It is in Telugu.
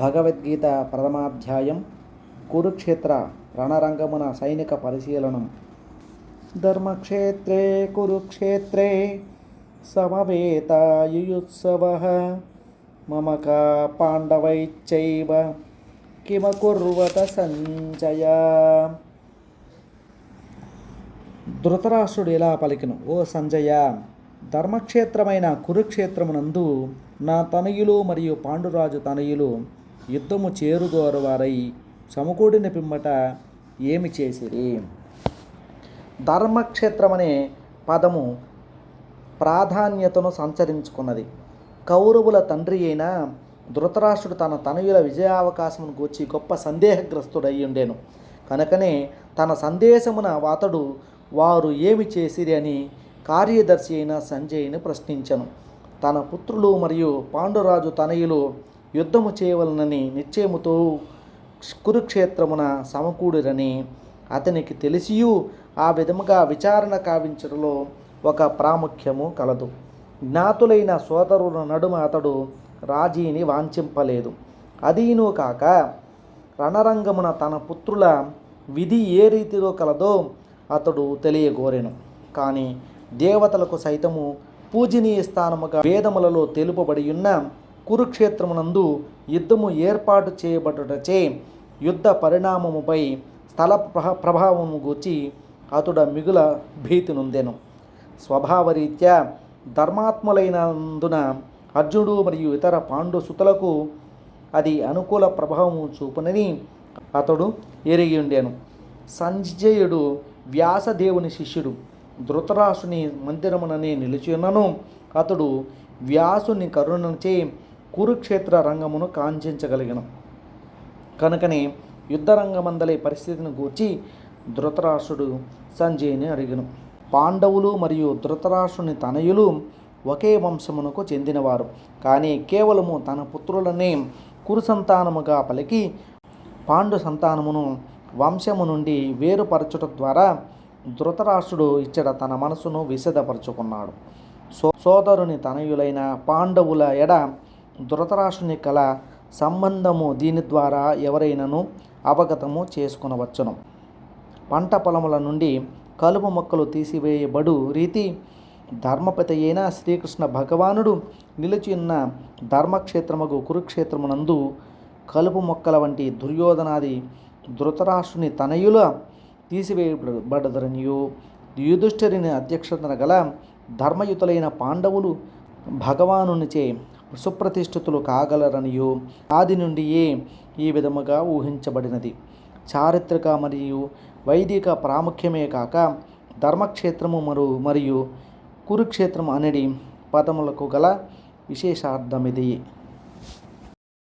భగవద్గీత ప్రథమాధ్యాయం కురుక్షేత్ర రణరంగమున సైనిక పరిశీలనం. ధర్మక్షేత్రే కురుక్షేత్రే సమవేతాయుయుత్సవ మమక పాండవైచ్చైవ కిమకుర్వత సంజయ ధృతరాష్ట్రుడు ఇలా పలికిను? ఓ సంజయ ధర్మక్షేత్రమైన కురుక్షేత్రమునందు నా తనయులు మరియు పాండురాజు తనయులు యుద్ధము చేరుగోరవారై సమకూడిన పిమ్మట ఏమి చేసిరి? ధర్మక్షేత్రం అనే పదము ప్రాధాన్యతను సంచరించుకున్నది. కౌరవుల తండ్రి అయిన ధృతరాష్ట్రుడు తన తనయుల విజయావకాశమును గూర్చి గొప్ప సందేహగ్రస్తుడై ఉండేను. కనుకనే తన సందేశమున అతడు వారు ఏమి చేసిరి అని కార్యదర్శి అయిన సంజయ్ని ప్రశ్నించను. తన పుత్రులు మరియు పాండురాజు తనయులు యుద్ధము చేయవలనని నిశ్చయముతో కురుక్షేత్రమున సమకూడిరని అతనికి తెలిసియూ ఆ విధముగా విచారణ కావించడంలో ఒక ప్రాముఖ్యము కలదు. జ్ఞాతులైన సోదరుల నడుమ అతడు రాజీని వాంఛింపలేదు. అదీను కాక రణరంగమున తన పుత్రుల విధి ఏ రీతిలో కలదో అతడు తెలియగోరెను. కానీ దేవతలకు సైతము పూజనీయ స్థానముగా వేదములలో తెలుపబడి ఉన్న కురుక్షేత్రమునందు యుద్ధము ఏర్పాటు చేయబడుటచే యుద్ధ పరిణామముపై స్థల ప్రభావము గూర్చి అతడు మిగుల భీతి నొందెను. స్వభావరీత్యా ధర్మాత్ములైనందున అర్జునుడు మరియు ఇతర పాండు సుతులకు అది అనుకూల ప్రభావము చూపునని అతడు ఎరిగి ఉండెను సంజయుడు వ్యాసదేవుని శిష్యుడు ధృతరాష్ట్రుని మందిరముననే నిలిచి అతడు వ్యాసుని కరుణచే కురుక్షేత్ర రంగమును కాంక్షించగలిగను కనుకనే యుద్ధరంగమందలే పరిస్థితిని గూర్చి ధృతరాష్ట్రుడు సంజయ్ని అడిగిన. పాండవులు మరియు ధృతరాష్ట్రుని తనయులు ఒకే వంశమునకు చెందినవారు. కానీ కేవలము తన పుత్రులనే కురు సంతానముగా పలికి పాండు సంతానమును వంశము నుండి వేరుపరచుట ద్వారా ధృతరాష్ట్రుడు ఇచ్చట తన మనసును విశదపరుచుకున్నాడు. సో సోదరుని తనయులైన పాండవుల ఎడ ధృతరాష్ట్రుని కల సంబంధము దీని ద్వారా ఎవరైనాను అవగతము చేసుకునవచ్చును. పంట పొలముల నుండి కలుపు మొక్కలు తీసివేయబడు రీతి ధర్మపతి అయిన శ్రీకృష్ణ భగవానుడు నిలిచి ఉన్న ధర్మక్షేత్రముకు కురుక్షేత్రమునందు కలుపు మొక్కల వంటి దుర్యోధనాది ధృతరాష్ట్రుని తనయుల తీసివేయబడదరనియు. యుధిష్ఠిరిని అధ్యక్షతన గల ధర్మయుతులైన పాండవులు భగవానునిచే సుప్రతిష్ఠితులు కాగలరనియు. ఆది నుండియే ఈ విధముగా ఊహించబడినది. చారిత్రక మరియు వైదిక ప్రాముఖ్యమే కాక ధర్మక్షేత్రము మరు మరియు కురుక్షేత్రం అనేది పదములకు గల విశేషార్థమిది.